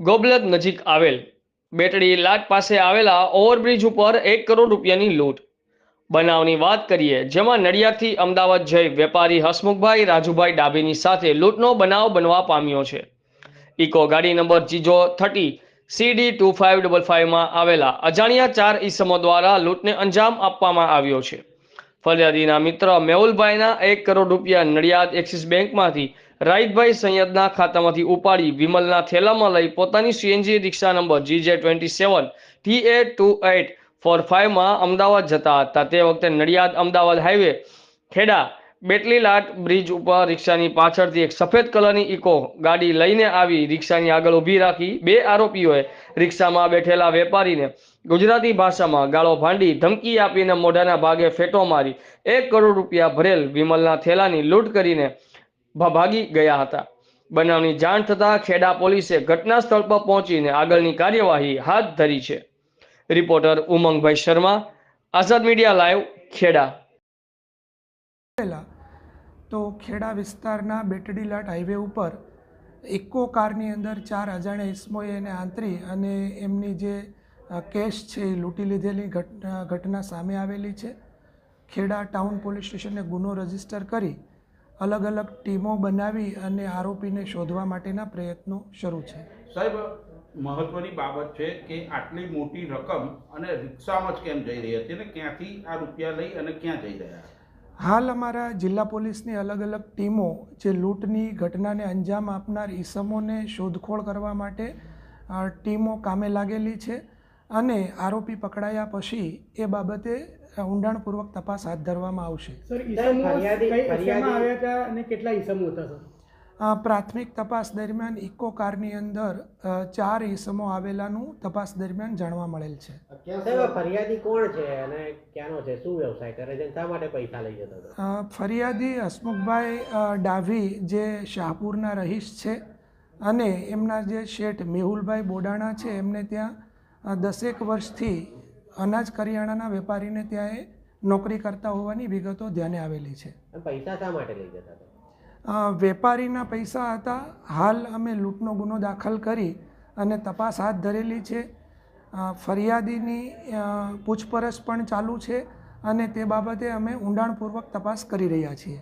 ગોબલદ નજીક આવેલ. બેટડી લાટ પાસે આવેલા ઓવરબ્રિજ ઉપર એક કરોડ રૂપિયાની લૂંટ. બનાવની વાત કરીએ, જેમાં નડિયાદથી અમદાવાદ જઈ વેપારી હસમુખભાઈ રાજુભાઈ ડાભીની સાથે લૂંટનો બનાવ બનવા પામ્યો છે. ઇકો ગાડી number જીજો thirty CD two five double ફાઇવમાં આવેલા અજાણ્યા ચાર ઈસમો દ્વારા લૂંટને અંજામ આપવામાં આવ્યો છે. ફરિયાદીના મિત્ર મેહુલભાઈના એક કરોડ રૂપિયા નડિયાદ એક્સિસ બેંકમાંથી રાહિતભાઈ સૈયદના ખાતામાંથી ઉપાડી વિમલના થેલામાં લઈ પોતાની CNG rickshaw number G J twenty seven T A two eight four ફાઇવમાં Ahmedabad જતા હતા. તે વખતે નડિયાદ અમદાવાદ હાઈવે ખેડા બેટલી લાટ બ્રિજ ઉપર રિક્ષાની પાછળથી એક સફેદ કલરની ઇકો ગાડી લઈને આવી રિક્ષાની આગળ ઊભી રાખી બે આરોપીઓએ રિક્ષામાં બેઠેલા વેપારીને ગુજરાતી ભાષામાં ગાળો ભાંડી ધમકી આપીને મોઢાના ભાગે ફેટો મારી એક કરોડ રૂપિયા ભરેલ વિમલના થેલાની લૂંટ કરીને ભાગી ગયા હતા. બનાવની જાણ થતાં ખેડા પોલીસે ઘટના સ્થળ પર પહોંચીને આગળની કાર્યવાહી હાથ ધરી છે. Reporter Umangbhai Sharma, Azad media live, Kheda. તો ખેડા વિસ્તારના બેટડીલાટ હાઈવે ઉપર ઇકો કારની અંદર ચાર અજાણ્યા ઇસમોએ એને આંતરી અને એમની જે કેશ છે એ લૂંટી લીધેલી ઘટના સામે આવેલી છે. ખેડા ટાઉન પોલીસ સ્ટેશને ગુનો રજિસ્ટર કરી અલગ અલગ ટીમો બનાવી અને આરોપીને શોધવા માટેના પ્રયત્નો શરૂ છે. સાહેબ મહત્વની બાબત છે કે આટલી મોટી રકમ અને રિક્ષામાં જ કેમ જઈ રહી હતી અને ક્યાંથી આ રૂપિયા લઈ અને ક્યાં જઈ રહ્યા? હાલ અમારા જિલ્લા પોલીસની અલગ અલગ ટીમો જે લૂંટની ઘટનાને અંજામ આપનાર ઈસમોને શોધખોળ કરવા માટે ટીમો કામે લાગેલી છે અને આરોપી પકડાયા પછી એ બાબતે ઊંડાણપૂર્વક તપાસ હાથ ધરવામાં આવશે. પ્રાથમિક તપાસ દરમિયાન ઇકો કારની અંદર ચાર ઈસમો આવેલાનું તપાસ દરમિયાન જાણવા મળેલ છે. ફરિયાદી કોણ છે અને ક્યાંનો છે? શું વ્યવસાય કરે છે? શા માટે પૈસા લઈ જતો ફરિયાદી હસમુખભાઈ ડાભી જે શાહપુરના રહીશ છે અને એમના જે શેઠ મેહુલભાઈ બોડાણા છે એમને ત્યાં દસેક વર્ષથી અનાજ કરિયાણાના વેપારીને ત્યાં એ નોકરી કરતા હોવાની વિગતો ધ્યાને આવેલી છે. પૈસા શા માટે લઈ જતા હતા? વેપારીના પૈસા હતા. હાલ અમે લૂંટનો ગુનો દાખલ કરી અને તપાસ હાથ ધરેલી છે. ફરિયાદીની પૂછપરછ પણ ચાલુ છે અને તે બાબતે અમે ઊંડાણપૂર્વક તપાસ કરી રહ્યા છીએ.